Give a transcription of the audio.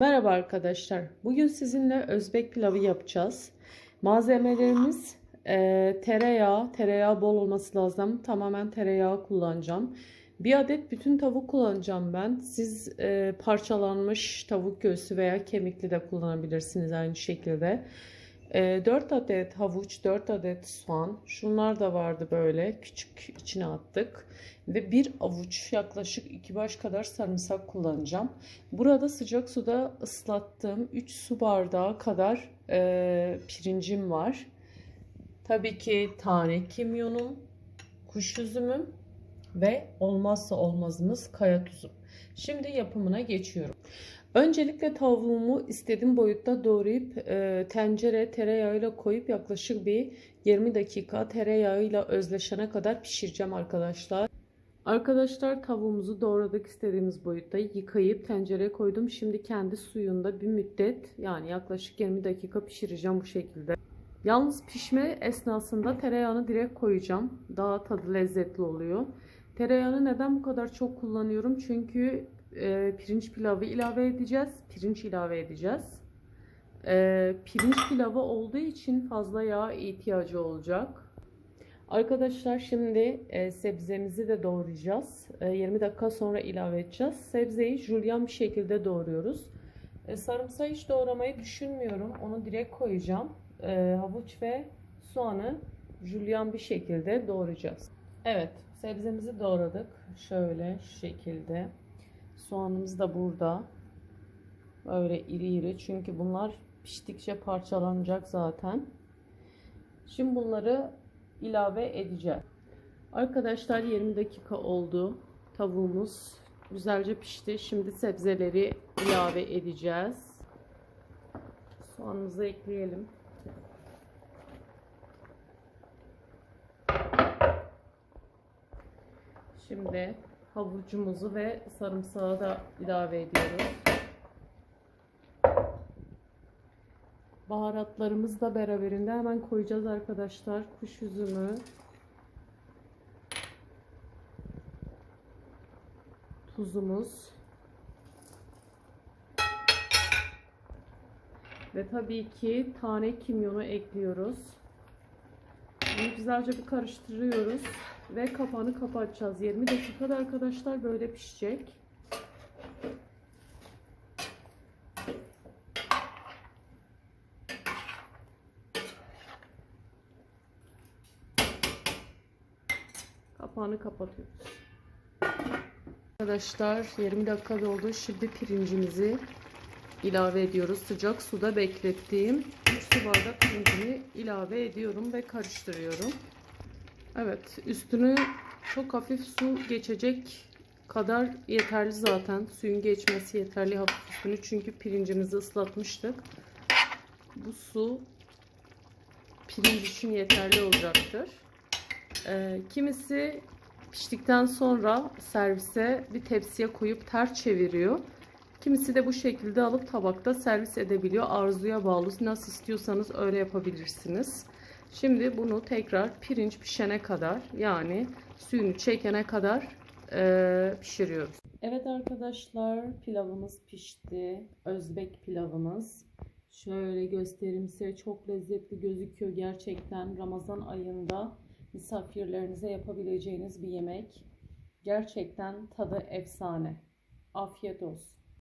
Merhaba arkadaşlar. Bugün sizinle Özbek pilavı yapacağız. Malzemelerimiz e, tereyağı. Tereyağı bol olması lazım. Tamamen tereyağı kullanacağım. Bir adet bütün tavuk kullanacağım ben. Siz e, parçalanmış tavuk göğsü veya kemikli de kullanabilirsiniz aynı şekilde. E, 4 adet havuç, 4 adet soğan. Şunlar da vardı böyle. Küçük içine attık. Ve bir avuç yaklaşık 2 baş kadar sarımsak kullanacağım. Burada sıcak suda ıslattığım 3 su bardağı kadar e, pirincim var. Tabii ki tane kimyonum, kuş üzümüm ve olmazsa olmazımız kaya tuzum. Şimdi yapımına geçiyorum. Öncelikle tavuğumu istediğim boyutta doğrayıp e, tencere tereyağıyla koyup yaklaşık bir 20 dakika tereyağıyla özleşene kadar pişireceğim arkadaşlar. Arkadaşlar tavuğumuzu doğradık istediğimiz boyutta yıkayıp tencereye koydum. Şimdi kendi suyunda bir müddet yani yaklaşık 20 dakika pişireceğim bu şekilde. Yalnız pişme esnasında tereyağını direkt koyacağım. Daha tadı lezzetli oluyor. Tereyağını neden bu kadar çok kullanıyorum? Çünkü e, pirinç pilavı ilave edeceğiz. Pirinç ilave edeceğiz. E, pirinç pilavı olduğu için fazla yağ ihtiyacı olacak. Arkadaşlar şimdi e, sebzemizi de doğrayacağız. E, 20 dakika sonra ilave edeceğiz. Sebzeyi jülyen bir şekilde doğruyoruz. E, sarımsağı hiç doğramayı düşünmüyorum. Onu direkt koyacağım. E, havuç ve soğanı jülyen bir şekilde doğrayacağız. Evet sebzemizi doğradık. Şöyle şu şekilde. Soğanımız da burada. Böyle iri iri. Çünkü bunlar piştikçe parçalanacak zaten. Şimdi bunları ilave edeceğiz. Arkadaşlar 20 dakika oldu. Tavuğumuz güzelce pişti. Şimdi sebzeleri ilave edeceğiz. Soğanımızı ekleyelim. Şimdi havucumuzu ve sarımsağı da ilave ediyoruz. Baharatlarımız da beraberinde hemen koyacağız arkadaşlar. Kuş üzümü, tuzumuz ve tabii ki tane kimyonu ekliyoruz. Güzelce bir karıştırıyoruz ve kapağını kapatacağız. 20 dakikada arkadaşlar böyle pişecek. Kapağını kapatıyoruz. Arkadaşlar 20 dakika doldu. Şimdi pirincimizi ilave ediyoruz. Sıcak suda beklettiğim 3 su bardak pirincimi ilave ediyorum ve karıştırıyorum. Evet üstünü çok hafif su geçecek kadar yeterli zaten. Suyun geçmesi yeterli hafif üstünü. Çünkü pirincimizi ıslatmıştık. Bu su pirinç için yeterli olacaktır. Ee, kimisi piştikten sonra servise bir tepsiye koyup ters çeviriyor. Kimisi de bu şekilde alıp tabakta servis edebiliyor. Arzuya bağlı. Nasıl istiyorsanız öyle yapabilirsiniz. Şimdi bunu tekrar pirinç pişene kadar yani suyunu çekene kadar e, pişiriyoruz. Evet arkadaşlar pilavımız pişti. Özbek pilavımız. Şöyle göstereyim size çok lezzetli gözüküyor gerçekten. Ramazan ayında misafirlerinize yapabileceğiniz bir yemek. Gerçekten tadı efsane. Afiyet olsun.